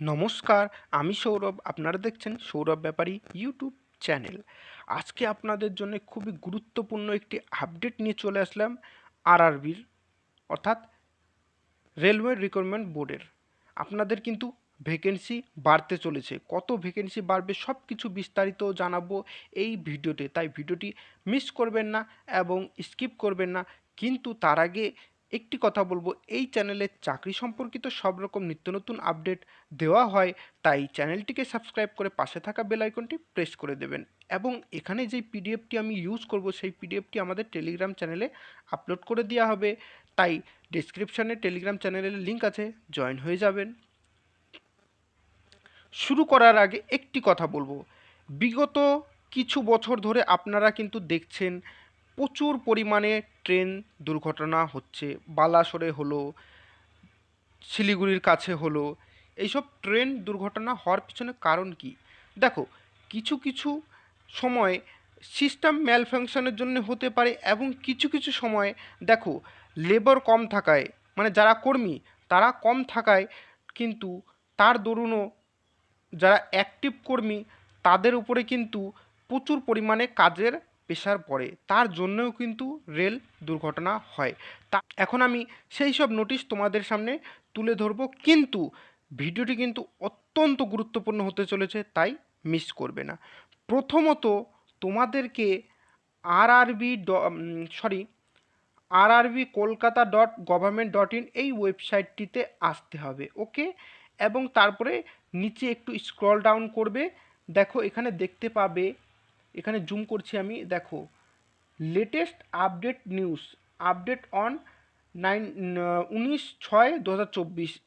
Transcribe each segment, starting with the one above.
নমস্কার, আমি সৌরভ। আপনারা দেখছেন সৌরভ ব্যাপারী ইউটিউব চ্যানেল। আজকে আপনাদের জন্য খুবই গুরুত্বপূর্ণ একটি আপডেট নিয়ে চলে আসলাম আরআরবির, অর্থাৎ রেলওয়ে রিক্রুটমেন্ট বোর্ডের। আপনাদের কিন্তু ভ্যাকেন্সি বাড়তে চলেছে। কত ভ্যাকেন্সি বাড়বে সব কিছু বিস্তারিত জানাব এই ভিডিওতে। তাই ভিডিওটি মিস করবেন না এবং স্কিপ করবেন না। কিন্তু তার আগে একটি কথা বলব, এই চ্যানেলে চাকরি সম্পর্কিত সব রকম নিত্য নতুন আপডেট দেওয়া হয়, তাই চ্যানেলটিকে সাবস্ক্রাইব করে পাশে থাকা বেল আইকনটি প্রেস করে দেবেন। এবং এখানে যেই পিডিএফটি আমি ইউজ করব, সেই পিডিএফটি আমাদের টেলিগ্রাম চ্যানেলে আপলোড করে দেওয়া হবে। তাই ডিসক্রিপশানে টেলিগ্রাম চ্যানেলের লিঙ্ক আছে জয়েন হয়ে যাবেন। শুরু করার আগে একটি কথা বলব, বিগত কিছু বছর ধরে আপনারা কিন্তু দেখছেন প্রচুর পরিমাণে ট্রেন দুর্ঘটনা হচ্ছে। বালাসরে হলো, শিলিগুড়ির কাছে হলো। এইসব ট্রেন দুর্ঘটনা হওয়ার পিছনে কারণ কি? দেখো, কিছু কিছু সময় সিস্টেম ম্যালফাংশনের জন্য হতে পারে এবং কিছু কিছু সময় দেখো লেবার কম থাকায় মানে যারা কর্মী, তারা কম থাকায় কিন্তু তার দরুনও যারা অ্যাক্টিভ কর্মী, তাদের উপরে কিন্তু প্রচুর পরিমাণে কাজের প্রেশার পড়ে তার জন্যও কিন্তু রেল দুর্ঘটনা হয়। তা এখন আমি সেই সব নোটিশ তোমাদের সামনে তুলে ধরবো, কিন্তু ভিডিওটি কিন্তু অত্যন্ত গুরুত্বপূর্ণ হতে চলেছে, তাই মিস করবে না। প্রথমত তোমাদেরকে RRB sorry RRB Kolkata dot government dot in এই ওয়েবসাইটটিতে আসতে হবে ওকে এবং তারপরে নিচে একটু স্ক্রল ডাউন করবে, দেখো এখানে দেখতে পাবে এখানে জুম করছি আমি, দেখো latest update news update on nine উনিশ ছয় দু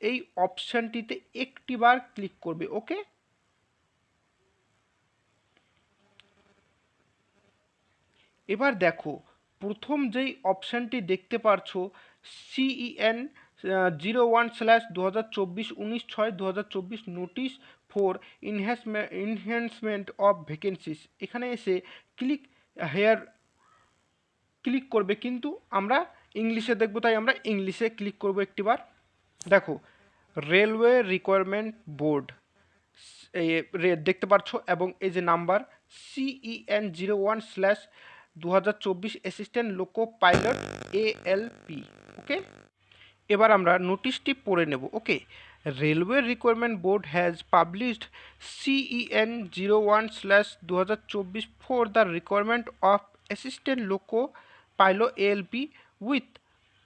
এই অপশানটিতে একটিবার ক্লিক করবে ওকে এবার দেখো, প্রথম যেই অপশানটি দেখতে পারছ সিইএন জিরো ওয়ান স্ল্যাশ দু হাজার চব্বিশ উনিশ ছয় দু হাজার চব্বিশ নোটিশ ফর অফ ভ্যাকেন্সিস এখানে এসে ক্লিক হেয়ার ক্লিক করবে কিন্তু আমরা ইংলিশে দেখব, তাই আমরা ইংলিশে ক্লিক করব একটিবার। দেখো রেলওয়ে রিকোয়ারমেন্ট বোর্ড দেখতে পাচ্ছ এবং এই যে number CEN zero one slash দু হাজার চব্বিশ assistant loco pilot ALP okay এবার আমরা নোটিশটি পড়ে নেব okay railway recruitment board has published CEN zero one slash দু হাজার চব্বিশ for the recruitment of assistant loco pilot ALP with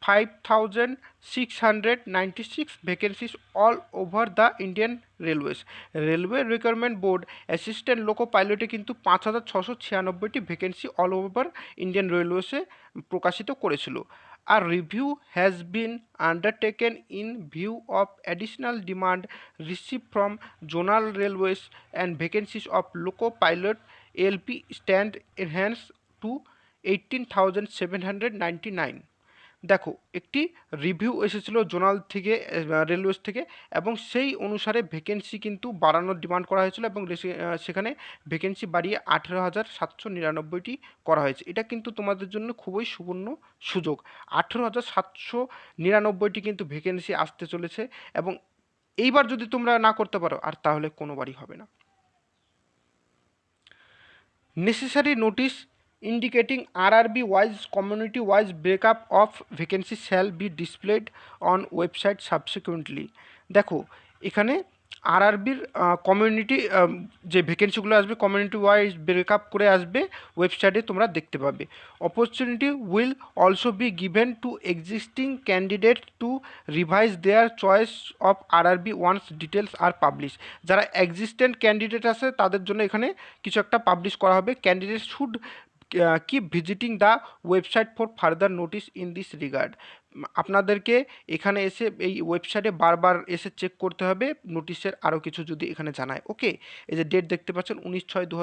five thousand six hundred ninety six vacancies all over the Indian railways railway recruitment board assistant loco পাইলটে কিন্তু পাঁচ হাজার ছশো ছিয়ানব্বইটি vacancy all over Indian রেলওয়েসে প্রকাশিত করেছিল। A review has been undertaken in view of additional demand received from zonal railways and vacancies of loco pilot LP stand enhanced to 18,799. দেখো, একটি রিভিউ এসেছিল জোনাল থেকে রেলওয়েজ থেকে এবং সেই অনুসারে ভ্যাকেন্সি কিন্তু বাড়ানোর ডিমান্ড করা হয়েছিল এবং সেখানে ভ্যাকেন্সি বাড়িয়ে আঠেরো হাজার সাতশো নিরানব্বইটি করা হয়েছে। এটা কিন্তু তোমাদের জন্য খুবই সুবর্ণ সুযোগ। আঠেরো হাজার সাতশো নিরানব্বইটি কিন্তু ভ্যাকেন্সি আসতে চলেছে এবং এইবার যদি তোমরা না করতে পারো, আর তাহলে কোনোবারই হবে না। Necessary notice indicating RRB wise community wise breakup of vacancies shall be displayed on website subsequently. দেখো, এখানে আরআরবির কমিউনিটি যে ভ্যাকেন্সিগুলো আসবে কমিউনিটি ওয়াইজ ব্রেকআপ করে আসবে ওয়েবসাইটে তোমরা দেখতে পাবে। Opportunity will also be given to existing candidate to revise their choice of RRB once details are publish যারা এক্সিস্টেন্ট ক্যান্ডিডেট আছে, তাদের জন্য এখানে কিছু একটা পাবলিশ করা হবে। Candidate should keep visiting the website for further notice in this regard আপনাদেরকে এখানে এসে এই ওয়েবসাইটে বারবার এসে চেক করতে হবে নোটিশের আরও কিছু যদি এখানে জানায়। ওকে এই যে ডেট দেখতে পাচ্ছেন, উনিশ ছয় দু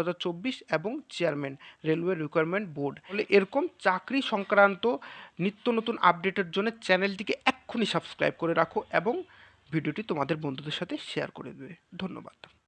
এবং চেয়ারম্যান রেলওয়ে রিকোয়ারমেন্ট বোর্ড বলে এরকম চাকরি সংক্রান্ত নিত্য নতুন আপডেটের জন্য চ্যানেলটিকে এক্ষুনি সাবস্ক্রাইব করে রাখো এবং ভিডিওটি তোমাদের বন্ধুদের সাথে শেয়ার করে দেবে। ধন্যবাদ।